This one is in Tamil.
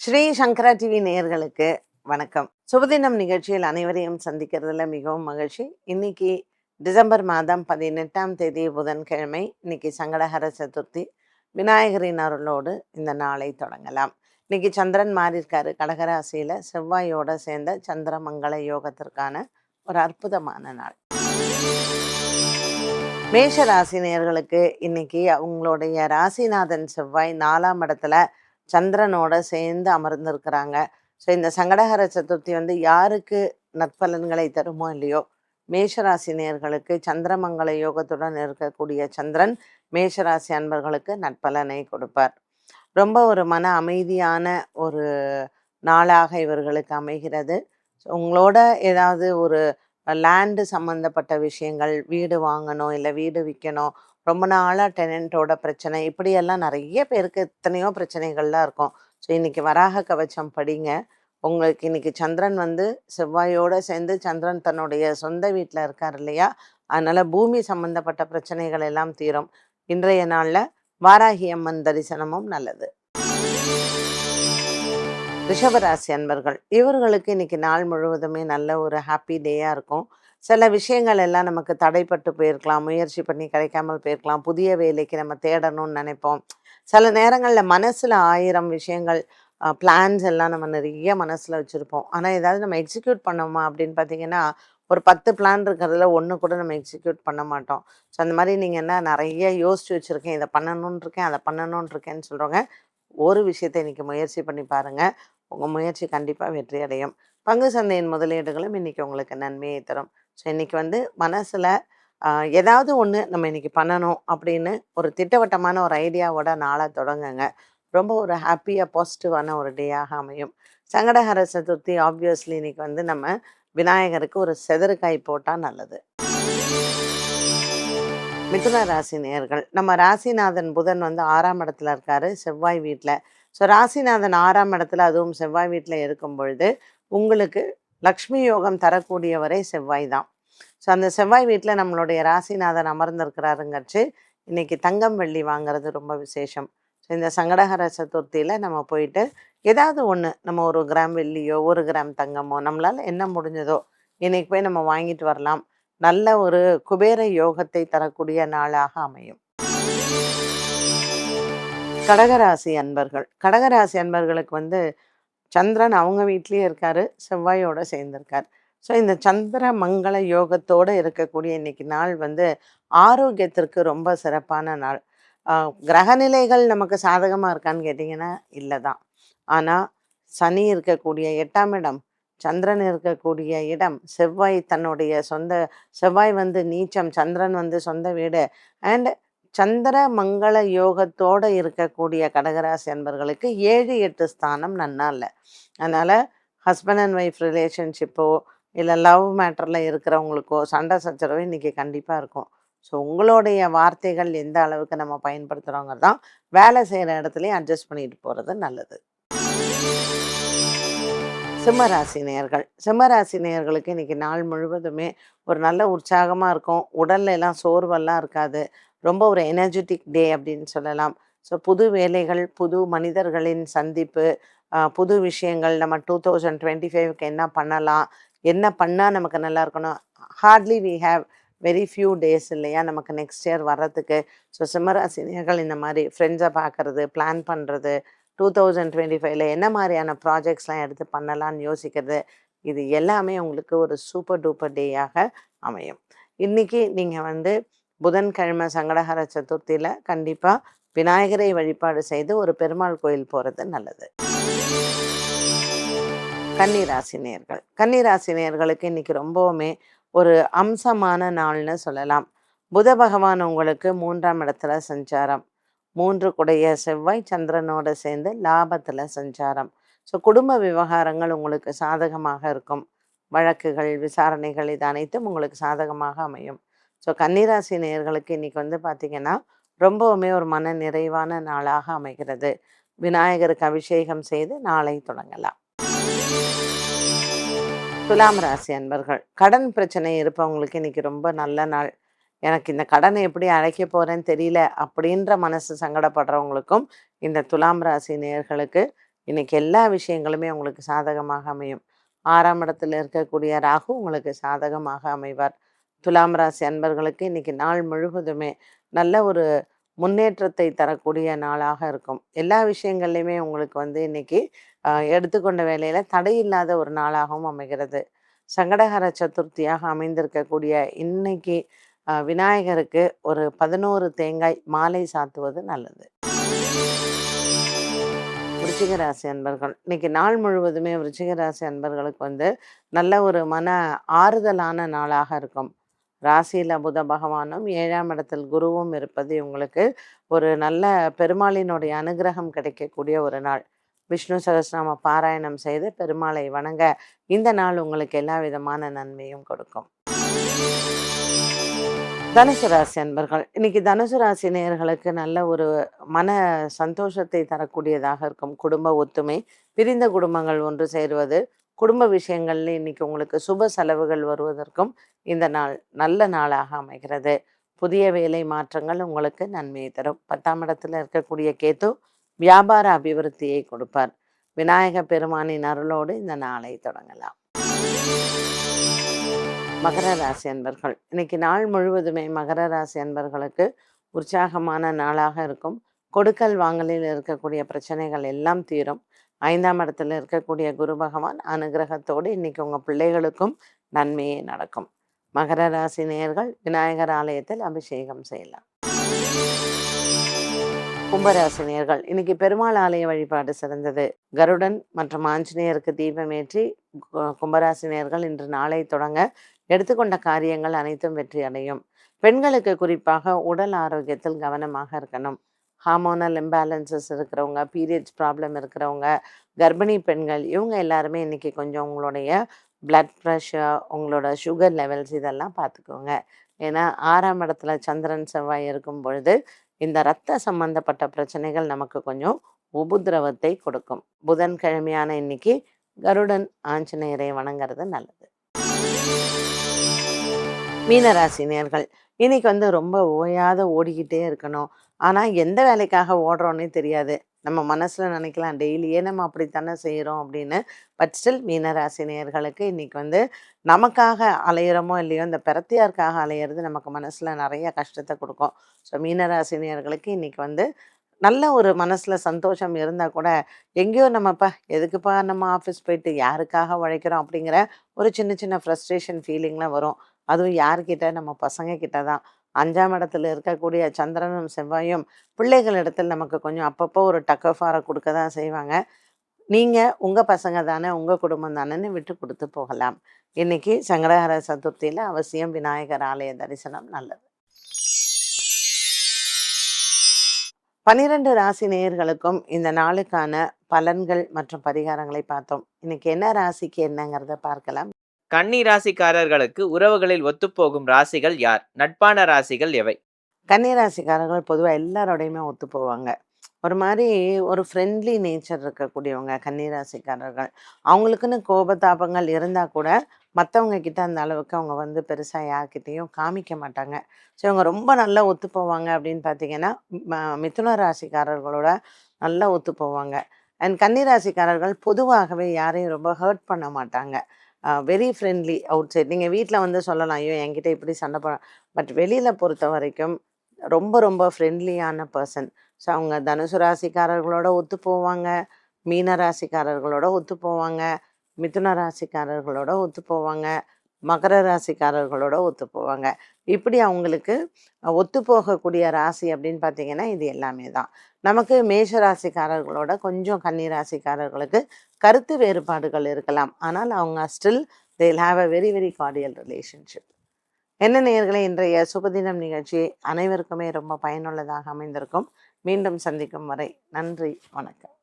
ஸ்ரீ சங்கரா டிவி நேயர்களுக்கு வணக்கம். சுபதினம் நிகழ்ச்சியில் அனைவரையும் சந்திக்கிறதுல மிகவும் மகிழ்ச்சி. இன்னைக்கு டிசம்பர் மாதம் பதினெட்டாம் தேதி புதன்கிழமை. இன்னைக்கு சங்கடஹர சதுர்த்தி. விநாயகரின் அருளோடு இந்த நாளை தொடங்கலாம். இன்னைக்கு சந்திரன் மாறி இருக்காரு கடகராசியில செவ்வாயோட சேர்ந்த சந்திரமங்கள யோகத்திற்கான ஒரு அற்புதமான நாள். மேஷ ராசி நேயர்களுக்கு இன்னைக்கு அவங்களுடைய ராசிநாதன் செவ்வாய் நாலாம் இடத்துல சந்திரனோட சேர்ந்து அமர்ந்திருக்கிறாங்க. ஸோ இந்த சங்கடகர சதுர்த்தி வந்து யாருக்கு நற்பலன்களை தருமோ இல்லையோ? மேஷராசி நேர்களுக்கு சந்திரமங்கல யோகத்துடன் இருக்கக்கூடிய சந்திரன் மேஷராசி அன்பர்களுக்கு நற்பலனை கொடுப்பார். ரொம்ப ஒரு மன அமைதியான ஒரு நாளாக இவர்களுக்கு அமைகிறது. உங்களோட ஏதாவது ஒரு லேண்டு சம்மந்தப்பட்ட விஷயங்கள் வீடு வாங்கணும் இல்லை வீடு விற்கணும் ரொம்ப நாளாக டெனண்ட்டோட பிரச்சனை இப்படியெல்லாம் நிறைய பேருக்கு எத்தனையோ பிரச்சனைகள்லாம் இருக்கும். ஸோ இன்னைக்கு வராக கவச்சம் படிங்க. உங்களுக்கு இன்னைக்கு சந்திரன் வந்து செவ்வாயோடு சேர்ந்து சந்திரன் தன்னுடைய சொந்த வீட்டில் இருக்கார் இல்லையா? அதனால் பூமி சம்மந்தப்பட்ட பிரச்சனைகள் எல்லாம் தீரும். இன்றைய நாளில் வாராகி அம்மன் தரிசனமும் நல்லது. ரிஷபராசி அன்பர்கள் இவர்களுக்கு இன்னைக்கு நாள் முழுவதுமே நல்ல ஒரு ஹாப்பி டேயாக இருக்கும். சில விஷயங்கள் எல்லாம் நமக்கு தடைப்பட்டு போயிருக்கலாம் முயற்சி பண்ணி கிடைக்காமல் போயிருக்கலாம் புதிய வேலைக்கு நம்ம தேடணும்னு நினைப்போம். சில நேரங்களில் மனசில் ஆயிரம் விஷயங்கள் பிளான்ஸ் எல்லாம் நம்ம நிறைய மனசில் வச்சுருப்போம். ஆனால் ஏதாவது நம்ம எக்ஸிக்யூட் பண்ணோமா அப்படின்னு பார்த்தீங்கன்னா ஒரு பத்து பிளான் இருக்கிறதுல ஒன்று கூட நம்ம எக்ஸிக்யூட் பண்ண மாட்டோம். ஸோ அந்த மாதிரி நீங்கள் என்ன நிறைய யோசிச்சு வச்சுருக்கேன் இதை பண்ணணுன்னு இருக்கேன் அதை பண்ணணுன்ருக்கேன்னு இருக்கேன்னு சொல்கிறவங்க ஒரு விஷயத்தை இன்றைக்கி முயற்சி பண்ணி பாருங்கள் உங்கள் முயற்சி கண்டிப்பாக வெற்றி அடையும். பங்கு சந்தையின் முதலீடுகளும் இன்னைக்கு உங்களுக்கு நன்மையை தரும். ஸோ இன்னைக்கு வந்து மனசில் ஏதாவது ஒன்று நம்ம இன்னைக்கு பண்ணணும் அப்படின்னு ஒரு திட்டவட்டமான ஒரு ஐடியாவோட நாளாக தொடங்குங்க. ரொம்ப ஒரு ஹாப்பியாக பாசிட்டிவான ஒரு டேயாக அமையும். சங்கடஹர சதுர்த்தி ஆப்வியஸ்லி இன்னைக்கு வந்து நம்ம விநாயகருக்கு ஒரு செதறுக்காய் போட்டால் நல்லது. மிதுன ராசி நேர்கள் நம்ம ராசிநாதன் புதன் வந்து ஆறாம் இடத்துல இருக்காரு. செவ்வாய் வீட்டில் ஸோ ராசிநாதன் ஆறாம் இடத்துல அதுவும் செவ்வாய் வீட்டில் இருக்கும் பொழுது உங்களுக்கு லக்ஷ்மி யோகம் தரக்கூடியவரை செவ்வாய் தான். ஸோ அந்த செவ்வாய் வீட்டில் நம்மளுடைய ராசிநாதன் அமர்ந்திருக்கிறாருங்கிறச்சு இன்னைக்கு தங்கம் வெள்ளி வாங்குறது ரொம்ப விசேஷம். ஸோ இந்த சங்கடகர சதுர்த்தியில் நம்ம போயிட்டு ஏதாவது ஒன்று நம்ம ஒரு கிராம் வெள்ளியோ ஒரு கிராம் தங்கமோ நம்மளால் என்ன முடிஞ்சதோ இன்னைக்கு போய் நம்ம வாங்கிட்டு வரலாம். நல்ல ஒரு குபேர யோகத்தை தரக்கூடிய நாளாக அமையும். கடகராசி அன்பர்கள். கடகராசி அன்பர்களுக்கு வந்து சந்திரன் அவங்க வீட்லேயே இருக்காரு. செவ்வாயோட சேர்ந்திருக்கார். ஸோ இந்த சந்திர மங்கள யோகத்தோடு இருக்கக்கூடிய இன்னைக்கு நாள் வந்து ஆரோக்கியத்திற்கு ரொம்ப சிறப்பான நாள். கிரகநிலைகள் நமக்கு சாதகமாக இருக்கான்னு கேட்டிங்கன்னா இல்லை தான் ஆனால் சனி இருக்கக்கூடிய எட்டாம் இடம் சந்திரன் இருக்கக்கூடிய இடம் செவ்வாய் தன்னுடைய சொந்த செவ்வாய் வந்து நீச்சம் சந்திரன் வந்து சொந்த வீடு அண்ட் சந்திர மங்கள யோகத்தோட இருக்கக்கூடிய கடகராசி அன்பர்களுக்கு ஏழு எட்டு ஸ்தானம் நன்னா இல்லை அதனால் ஹஸ்பண்ட் அண்ட் ஒய்ஃப் ரிலேஷன்ஷிப்போ இல்லை லவ் மேட்டரில் இருக்கிறவங்களுக்கோ சண்டை சச்சரவு இன்றைக்கி கண்டிப்பாக இருக்கும். ஸோ உங்களுடைய வார்த்தைகள் எந்த அளவுக்கு நம்ம பயன்படுத்துகிறோங்கிறது தான் வேலை செய்கிற இடத்துலையும் அட்ஜஸ்ட் பண்ணிட்டு போகிறது நல்லது. சிம்மராசி நேயர்கள். சிம்மராசி நேயர்களுக்கு இன்னைக்கு நாள் முழுவதுமே ஒரு நல்ல உற்சாகமாக இருக்கும். உடல்ல எல்லாம் சோர்வெல்லாம் இருக்காது. ரொம்ப ஒரு எனர்ஜெட்டிக் டே அப்படின்னு சொல்லலாம். ஸோ புது வேலைகள் புது மனிதர்களின் சந்திப்பு புது விஷயங்கள் நம்ம டூ தௌசண்ட் டுவெண்ட்டி ஃபைவ்க்கு என்ன பண்ணலாம் என்ன பண்ணால் நமக்கு நல்லா இருக்கணும். Hardly we have very few days இல்லையா நமக்கு நெக்ஸ்ட் இயர் வர்றதுக்கு. ஸோ சிம்மராசினியர்கள் இந்த மாதிரி ஃப்ரெண்ட்ஸை பார்க்குறது பிளான் பண்ணுறது டூ தௌசண்ட் டுவெண்ட்டி ஃபைவ்ல என்ன மாதிரியான ப்ராஜெக்ட்ஸ்லாம் எடுத்து பண்ணலாம்னு யோசிக்கிறது இது எல்லாமே உங்களுக்கு ஒரு சூப்பர் டூப்பர் டேயாக அமையும். இன்றைக்கி நீங்கள் வந்து புதன்கிழமை சங்கடஹர சதுர்த்தியில் கண்டிப்பாக விநாயகரை வழிபாடு செய்து ஒரு பெருமாள் கோயில் போகிறது நல்லது. கன்னிராசினியர்கள். கன்னிராசினியர்களுக்கு இன்னைக்கு ரொம்பவுமே ஒரு அம்சமான நாள்னு சொல்லலாம். புத பகவான் உங்களுக்கு மூன்றாம் இடத்துல சஞ்சாரம். மூன்று குடைய செவ்வாய் சந்திரனோட சேர்ந்து லாபத்தில் சஞ்சாரம். ஸோ குடும்ப விவகாரங்கள் உங்களுக்கு சாதகமாக இருக்கும். வழக்குகள் விசாரணைகள் இது அனைத்தும் உங்களுக்கு சாதகமாக அமையும். ஸோ கன்னிராசி நேயர்களுக்கு இன்றைக்கி வந்து பார்த்திங்கன்னா ரொம்பவுமே ஒரு மன நிறைவான நாளாக அமைகிறது. விநாயகருக்கு அபிஷேகம் செய்து நாளை தொடங்கலாம். துலாம் ராசி அன்பர்கள் கடன் பிரச்சனை இருப்பவங்களுக்கு இன்னைக்கு ரொம்ப நல்ல நாள். எனக்கு இந்த கடனை எப்படி அழைக்க போறேன்னு தெரியல அப்படின்ற மனசு சங்கடப்படுறவங்களுக்கும் இந்த துலாம் ராசி நேயர்களுக்கு இன்னைக்கு எல்லா விஷயங்களுமே உங்களுக்கு சாதகமாக அமையும். ஆறாம் இடத்துல இருக்கக்கூடிய ராகு உங்களுக்கு சாதகமாக அமைவார். துலாம் ராசி அன்பர்களுக்கு இன்னைக்கு நாள் முழுவதுமே நல்ல ஒரு முன்னேற்றத்தை தரக்கூடிய நாளாக இருக்கும். எல்லா விஷயங்கள்லையுமே உங்களுக்கு வந்து இன்னைக்கு எடுத்துக்கொண்ட வேலையில தடையில்லாத ஒரு நாளாகவும் அமைகிறது. சங்கடகர சதுர்த்தியாக அமைந்திருக்கக்கூடிய இன்னைக்கு விநாயகருக்கு ஒரு பதினோரு தேங்காய் மாலை சாத்துவது நல்லது. விருச்சிக ராசி அன்பர்கள் இன்னைக்கு நாள் முழுவதுமே விருச்சிக ராசி அன்பர்களுக்கு வந்து நல்ல ஒரு மன ஆறுதலான நாளாக இருக்கும். ராசியில் புத பகவானும் ஏழாம் இடத்தில் குருவும் இருப்பது உங்களுக்கு ஒரு நல்ல பெருமாளினுடைய அனுகிரகம் கிடைக்கக்கூடிய ஒரு நாள். விஷ்ணு சகசிரநாம பாராயணம் செய்து பெருமாளை வணங்க இந்த நாள் உங்களுக்கு எல்லா விதமான நன்மையும் கொடுக்கும். தனுசு ராசி அன்பர்கள் இன்னைக்கு தனுசு ராசி நேயர்களுக்கு நல்ல ஒரு மன சந்தோஷத்தை தரக்கூடியதாக இருக்கும். குடும்ப ஒத்துமை பிரிந்த குடும்பங்கள் ஒன்று சேருவது குடும்ப விஷயங்கள்ல இன்னைக்கு உங்களுக்கு சுப செலவுகள் வருவதற்கும் இந்த நாள் நல்ல நாளாக அமைகிறது. புதிய வேலை மாற்றங்கள் உங்களுக்கு நன்மையை தரும். பத்தாம் இடத்துல இருக்கக்கூடிய கேத்து வியாபார அபிவிருத்தியை கொடுப்பார். விநாயக பெருமானின் அருளோடு இந்த நாளை தொடங்கலாம். மகர ராசி அன்பர்கள் இன்னைக்கு நாள் முழுவதுமே மகர ராசி அன்பர்களுக்கு உற்சாகமான நாளாக இருக்கும். கொடுக்கல் வாங்கலில் இருக்கக்கூடிய பிரச்சனைகள் எல்லாம் தீரும். ஐந்தாம் இடத்துல இருக்கக்கூடிய குரு பகவான் அனுகிரகத்தோடு இன்னைக்கு உங்கள் பிள்ளைகளுக்கும் நன்மையே நடக்கும். மகர ராசி நேர்கள் விநாயகர் ஆலயத்தில் அபிஷேகம் செய்யலாம். கும்பராசி நேர்கள் இன்னைக்கு பெருமாள் ஆலய வழிபாடு சிறந்தது. கருடன் மற்றும் ஆஞ்சநேயருக்கு தீபமேற்றி ஏற்றி கும்பராசி நேர்கள் இன்று நாளை தொடங்க எடுத்துக்கொண்ட காரியங்கள் அனைத்தும் வெற்றி அடையும். பெண்களுக்கு குறிப்பாக உடல் ஆரோக்கியத்தில் கவனமாக இருக்கணும். ஹார்மோனல் இம்பேலன்சஸ் இருக்கிறவங்க பீரியட்ஸ் ப்ராப்ளம் இருக்கிறவங்க கர்ப்பிணி பெண்கள் இவங்க எல்லாருமே இன்றைக்கி கொஞ்சம் உங்களுடைய பிளட் ப்ரெஷர் உங்களோட சுகர் லெவல்ஸ் இதெல்லாம் பார்த்துக்கோங்க. ஏன்னா ஆறாம் இடத்துல சந்திரன் செவ்வாய் இருக்கும் பொழுது இந்த ரத்த சம்பந்தப்பட்ட பிரச்சனைகள் நமக்கு கொஞ்சம் உபுத்திரவத்தை கொடுக்கும். புதன்கிழமையான இன்னைக்கு கருடன் ஆஞ்சநேயரை வணங்குறது நல்லது. மீனராசி நேர்கள் இன்னைக்கு வந்து ரொம்ப ஓயாத ஓடிக்கிட்டே இருக்கணும். ஆனால் எந்த வேலைக்காக ஓடுறோன்னே தெரியாது. நம்ம மனசில் நினைக்கலாம் டெய்லியே நம்ம அப்படித்தானே செய்கிறோம் அப்படின்னு. பட் ஸ்டில் மீனராசினியர்களுக்கு இன்றைக்கி வந்து நமக்காக அலையிறோமோ இல்லையோ இந்த பிரத்தியாருக்காக அலையிறது நமக்கு மனசில் நிறைய கஷ்டத்தை கொடுக்கும். ஸோ மீனராசினியர்களுக்கு இன்றைக்கி வந்து நல்ல ஒரு மனசில் சந்தோஷம் இருந்தால் கூட எங்கேயோ நம்மப்பா எதுக்குப்பா நம்ம ஆஃபீஸ் போயிட்டு யாருக்காக உழைக்கிறோம்? அப்படிங்கிற ஒரு சின்ன சின்ன ஃப்ரஸ்ட்ரேஷன் ஃபீலிங்லாம் வரும். அதுவும் யார்கிட்ட? நம்ம பசங்க கிட்ட தான். அஞ்சாம் இடத்துல இருக்கக்கூடிய சந்திரனும் செவ்வாயும் பிள்ளைகள் இடத்துல நமக்கு கொஞ்சம் அப்பப்போ ஒரு டக்கஃபாரை கொடுக்க தான் செய்வாங்க. நீங்கள் உங்கள் பசங்க தானே உங்கள் குடும்பம் தானேன்னு விட்டு கொடுத்து போகலாம். இன்னைக்கு சங்கடஹர சதுர்த்தியில் அவசியம் விநாயகர் ஆலய தரிசனம் நல்லது. பனிரெண்டு ராசி நேயர்களுக்கும் இந்த நாளுக்கான பலன்கள் மற்றும் பரிகாரங்களை பார்த்தோம். இன்னைக்கு என்ன ராசிக்கு என்னங்கிறத பார்க்கலாம். கன்னி ராசிக்காரர்களுக்கு உறவுகளில் ஒத்துப்போகும் ராசிகள் யார்? நட்பான ராசிகள் எவை? கன்னி ராசிக்காரர்கள் பொதுவாக எல்லாரோடையுமே ஒத்து போவாங்க ஒரு மாதிரி ஒரு ஃப்ரெண்ட்லி நேச்சர் இருக்கக்கூடியவங்க கன்னி ராசிக்காரர்கள் அவங்களுக்குன்னு கோபதாபங்கள் இருந்தால் கூட மற்றவங்க கிட்ட அந்த அளவுக்கு அவங்க வந்து பெருசாக யார்கிட்டேயும் காமிக்க மாட்டாங்க. ஸோ இவங்க ரொம்ப நல்லா ஒத்து போவாங்க அப்படின்னு பார்த்தீங்கன்னா மிதுன ராசிக்காரர்களோட நல்லா ஒத்து போவாங்க அண்ட் கன்னி ராசிக்காரர்கள் பொதுவாகவே யாரையும் ரொம்ப ஹர்ட் பண்ண மாட்டாங்க. வெரி ஃப்ரெண்ட்லி அவுட் சைட் நீங்கள் வீட்டில் வந்து சொல்லலாம் ஐயோ என்கிட்ட இப்படி சண்டை போட பட் வெளியில் பொறுத்த வரைக்கும் ரொம்ப ரொம்ப ஃப்ரெண்ட்லியான பர்சன் ஸோ அவங்க தனுசு ராசிக்காரர்களோட ஒத்து போவாங்க மீன ராசிக்காரர்களோட ஒத்து போவாங்க மிதுன ராசிக்காரர்களோட ஒத்து போவாங்க. மகர ராசிக்காரர்களோட ஒத்து போவாங்க. இப்படி அவங்களுக்கு ஒத்து போகக்கூடிய ராசி அப்படின்னு பார்த்தீங்கன்னா இது எல்லாமே தான். நமக்கு மேஷ ராசிக்காரர்களோட கொஞ்சம் கன்னி ராசிக்காரர்களுக்கு கருத்து வேறுபாடுகள் இருக்கலாம். ஆனால் அவங்க still they have a very very cordial relationship என்ன நேர்களை இன்றைய சுபதினம் நிகழ்ச்சி அனைவருக்குமே ரொம்ப பயனுள்ளதாக அமைந்திருக்கும். மீண்டும் சந்திக்கும் வரை நன்றி வணக்கம்.